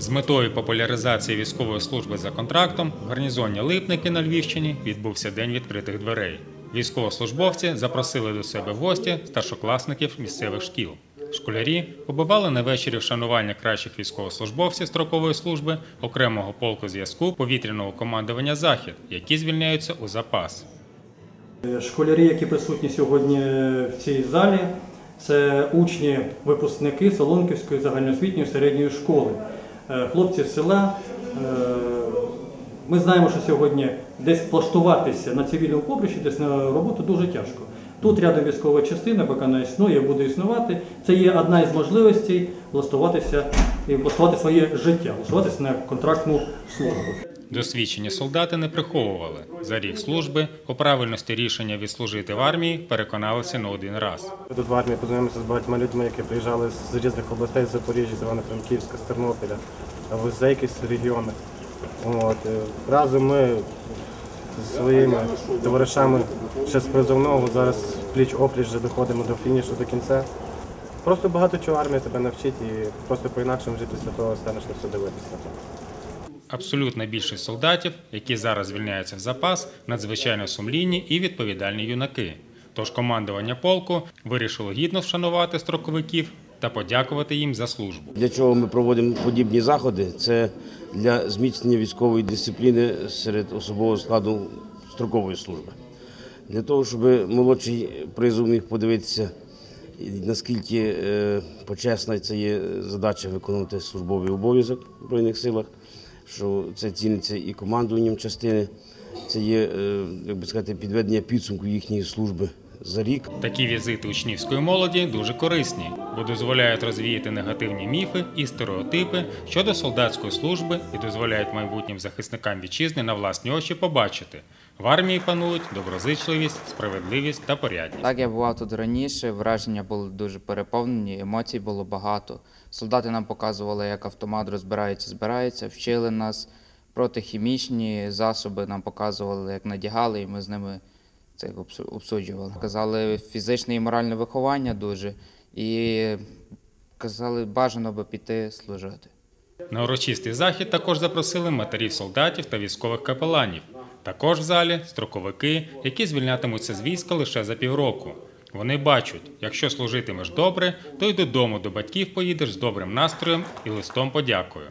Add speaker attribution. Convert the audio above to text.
Speaker 1: З метою популяризації військової служби за контрактом в гарнізоні Липники на Львівщині відбувся день відкритих дверей. Військовослужбовці запросили до себе в гості старшокласників місцевих шкіл. Школярі побували на вечорі вшанування кращих військовослужбовців строкової служби окремого полку зв'язку повітряного командування Захід, які звільняються у запас.
Speaker 2: Школярі, які присутні сьогодні в цій залі, це учні, випускники Солонківської загальноосвітньої середньої школи. Е, Хлопці з села. е, Ми знаємо, що сьогодні десь влаштуватися на цивільному поприщі, десь на роботу дуже тяжко. Тут рядом військова частина, поки вона існує, буде існувати. Це є одна із можливостей влаштуватися і влаштувати своє життя, влаштуватися на контрактну службу.
Speaker 1: Досвідчені солдати не приховували. За рік служби у правильності рішення відслужити в армії переконалися не один раз.
Speaker 3: Тут в армії познайомився з багатьма людьми, які приїжджали з різних областей, з Запоріжжя, з Івано-Франківська, з Тернополя, або з якихось регіонів. От. е, Разом ми зі своїми товаришами ще з призовного, зараз пліч опліч вже доходимо до фінішу, до кінця. Просто багато чого армія тебе навчить і просто по-інакшому жити після того станеш на все дивитися.
Speaker 1: Абсолютна більшість солдатів, які зараз звільняються в запас, надзвичайно сумлінні і відповідальні юнаки. Тож командування полку вирішило гідно вшанувати строковиків та подякувати їм за службу.
Speaker 4: Для чого ми проводимо подібні заходи? Це для зміцнення військової дисципліни серед особового складу строкової служби. Для того, щоб молодший призов міг подивитися, наскільки е, почесна це є задача виконувати службовий обов'язок в Збройних силах, що це ціниться і командуванням частини, це є, е, як би сказати, підведення підсумку їхньої служби за рік.
Speaker 1: Такі візити учнівської молоді дуже корисні, бо дозволяють розвіяти негативні міфи і стереотипи щодо солдатської служби і дозволяють майбутнім захисникам вітчизни на власні очі побачити. В армії панують доброзичливість, справедливість та порядність.
Speaker 5: Так, я бував тут раніше, враження були дуже переповнені, емоцій було багато. Солдати нам показували, як автомат розбирається, збирається, вчили нас протихімічні засоби, нам показували, як надягали, і ми з ними це обсу- обсуджували. Казали фізичне і моральне виховання дуже, і казали, бажано би піти служити.
Speaker 1: На урочистий захід також запросили матерів солдатів та військових капеланів. Також в залі строковики, які звільнятимуться з війська лише за півроку. Вони бачать, якщо служитимеш добре, то й додому до батьків поїдеш з добрим настроєм і листом подякою.